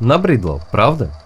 Набридло, правда?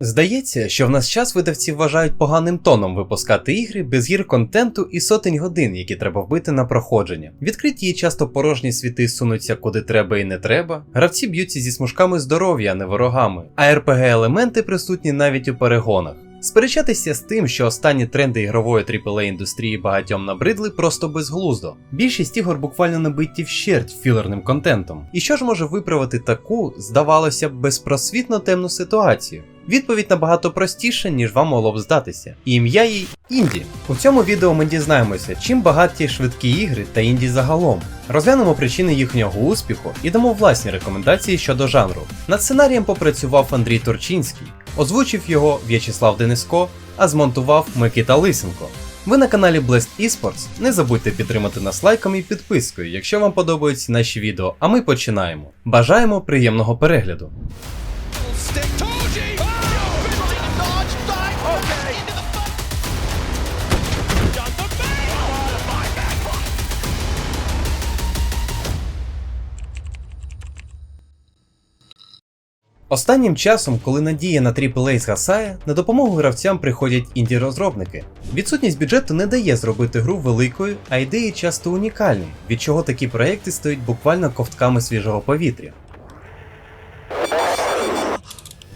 Здається, що в нас час видавці вважають поганим тоном випускати ігри без гір контенту і сотень годин, які треба вбити на проходження. Відкриті і часто порожні світи сунуться куди треба і не треба. Гравці б'ються зі смужками здоров'я, а не ворогами, а rpg елементи присутні навіть у перегонах. Сперечатися з тим, що останні тренди ігрової AAA індустрії багатьом набридли, просто безглуздо. Більшість ігор буквально набиті вщерть філерним контентом. І що ж може виправити таку, здавалося б, безпросвітно темну ситуацію? Відповідь набагато простіша, ніж вам могло б здатися. І ім'я їй інді. У цьому відео ми дізнаємося, чим багаті швидкі ігри та інді загалом. Розглянемо причини їхнього успіху і дамо власні рекомендації щодо жанру. Над сценарієм попрацював Андрій Турчинський, озвучив його В'ячеслав Дениско, а змонтував Микита Лисенко. Ви на каналі Blast Esports. Не забудьте підтримати нас лайком і підпискою, якщо вам подобаються наші відео. А ми починаємо. Бажаємо приємного перегляду. Останнім часом, коли надія на AAA згасає, на допомогу гравцям приходять інді-розробники. Відсутність бюджету не дає зробити гру великою, а ідеї часто унікальні, від чого такі проекти стають буквально ковтками свіжого повітря.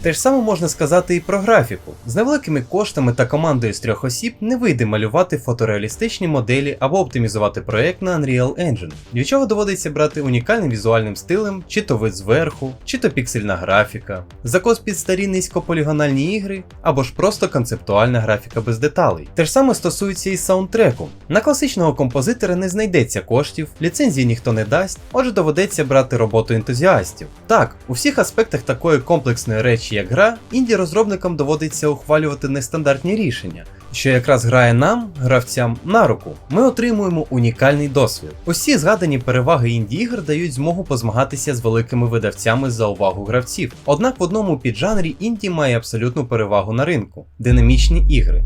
Те ж саме можна сказати і про графіку. З невеликими коштами та командою з трьох осіб не вийде малювати фотореалістичні моделі або оптимізувати проект на Unreal Engine, для чого доводиться брати унікальним візуальним стилем, чи то вид зверху, чи то піксельна графіка, закос під старі низькополігональні ігри, або ж просто концептуальна графіка без деталей. Те ж саме стосується і саундтреку. На класичного композитора не знайдеться коштів, ліцензії ніхто не дасть, отже доведеться брати роботу ентузіастів. Так, у всіх аспектах такої комплексної речі, як гра, інді розробникам доводиться ухвалювати нестандартні рішення. Що якраз грає нам, гравцям, на руку. Ми отримуємо унікальний досвід. Усі згадані переваги інді ігр дають змогу позмагатися з великими видавцями за увагу гравців. Однак в одному піджанрі інді має абсолютну перевагу на ринку динамічні ігри.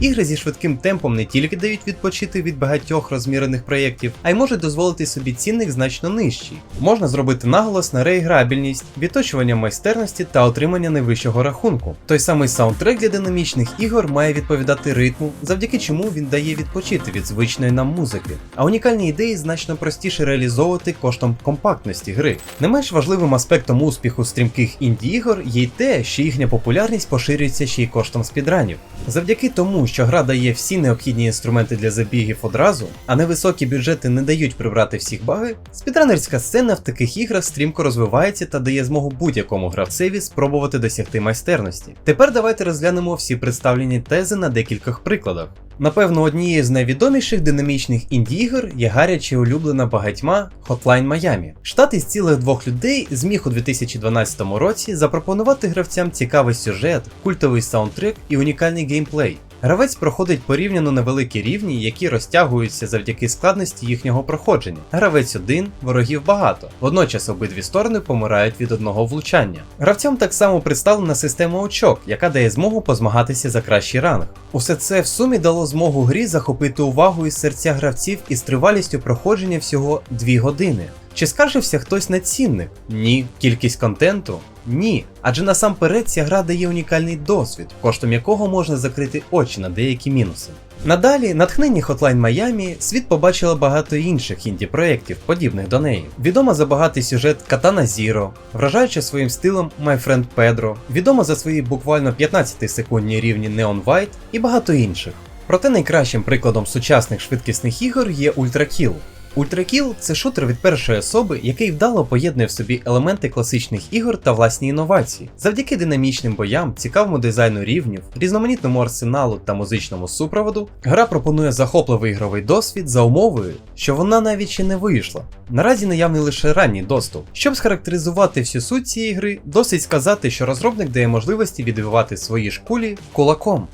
Ігри зі швидким темпом не тільки дають відпочити від багатьох розмірених проєктів, а й можуть дозволити собі цінник значно нижчий. Можна зробити наголос на реіграбільність, відточування майстерності та отримання найвищого рахунку. Той самий саундтрек для динамічних ігор має відповідати ритму, завдяки чому він дає відпочити від звичної нам музики. А унікальні ідеї значно простіше реалізовувати коштом компактності гри. Не менш важливим аспектом успіху стрімких інді ігор є й те, що їхня популярність поширюється ще й коштом спідранів. Завдяки тому, що гра дає всі необхідні інструменти для забігів одразу, а невисокі бюджети не дають прибрати всіх баги, спідранерська сцена в таких іграх стрімко розвивається та дає змогу будь-якому гравцеві спробувати досягти майстерності. Тепер давайте розглянемо всі представлені тези на декількох прикладах. Напевно, однією з найвідоміших динамічних інді-ігор є гаряче улюблена багатьма Hotline Miami. Штат із цілих двох людей зміг у 2012 році запропонувати гравцям цікавий сюжет, культовий саундтрек і унікальний геймплей. Гравець проходить порівняно невеликі рівні, які розтягуються завдяки складності їхнього проходження. Гравець один, ворогів багато. Водночас обидві сторони помирають від одного влучання. Гравцям так само представлена система очок, яка дає змогу позмагатися за кращий ранг. Усе це в сумі дало змогу грі захопити увагу і серця гравців із тривалістю проходження всього 2 години. Чи скаржився хтось на цінник? Ні. Кількість контенту? Ні. Адже насамперед ця гра дає унікальний досвід, коштом якого можна закрити очі на деякі мінуси. Надалі, натхненні Hotline Miami, світ побачила багато інших інді-проєктів, подібних до неї. Відома за багатий сюжет Katana Zero, вражаюча своїм стилем My Friend Pedro, відома за свої буквально 15-секундні рівні Neon White і багато інших. Проте найкращим прикладом сучасних швидкісних ігор є Ultra Kill. Ultrakill – це шутер від першої особи, який вдало поєднує в собі елементи класичних ігор та власні інновації. Завдяки динамічним боям, цікавому дизайну рівнів, різноманітному арсеналу та музичному супроводу, гра пропонує захопливий ігровий досвід за умовою, що вона навіть ще не вийшла. Наразі наявний лише ранній доступ. Щоб схарактеризувати всю суть цієї гри, досить сказати, що розробник дає можливості відбивати свої ж кулі кулаком.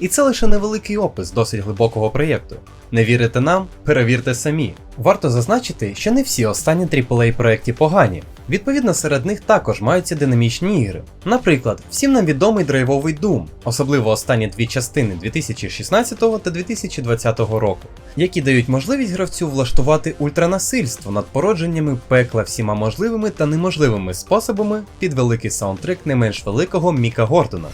І це лише невеликий опис досить глибокого проєкту. Не вірите нам? Перевірте самі. Варто зазначити, що не всі останні AAA проєкти погані. Відповідно, серед них також маються динамічні ігри. Наприклад, всім нам відомий драйвовий Doom, особливо останні дві частини 2016 та 2020 року, які дають можливість гравцю влаштувати ультранасильство над породженнями пекла всіма можливими та неможливими способами під великий саундтрек не менш великого Міка Гордона.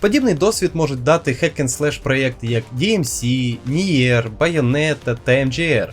Подібний досвід можуть дати hack-and-slash проєкти як DMC, Nier, Bayonetta та MGR.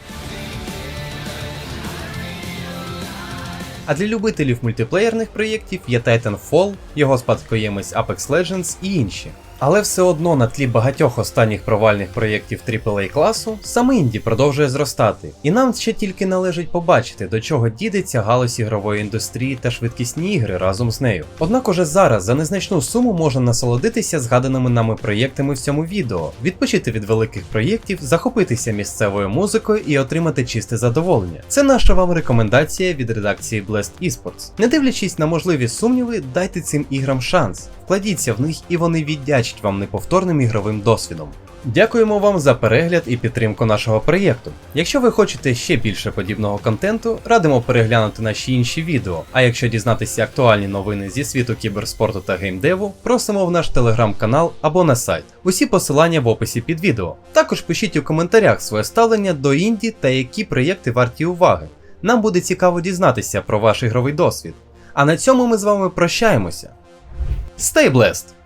А для любителів мультиплеєрних проєктів є Titanfall, його спадкоємець Apex Legends і інші. Але все одно на тлі багатьох останніх провальних проєктів AAA класу саме інді продовжує зростати, і нам ще тільки належить побачити, до чого дідеться галузь ігрової індустрії та швидкісні ігри разом з нею. Однак уже зараз за незначну суму можна насолодитися згаданими нами проєктами в цьому відео, відпочити від великих проєктів, захопитися місцевою музикою і отримати чисте задоволення. Це наша вам рекомендація від редакції Blast Esports. Не дивлячись на можливі сумніви, дайте цим іграм шанс, вкладіться в них і вони віддячать вам неповторним ігровим досвідом. Дякуємо вам за перегляд і підтримку нашого проєкту. Якщо ви хочете ще більше подібного контенту, радимо переглянути наші інші відео. А якщо дізнатися актуальні новини зі світу кіберспорту та геймдеву, просимо в наш телеграм-канал або на сайт. Усі посилання в описі під відео. Також пишіть у коментарях своє ставлення до інді та які проєкти варті уваги. Нам буде цікаво дізнатися про ваш ігровий досвід. А на цьому ми з вами прощаємося. Stay blessed!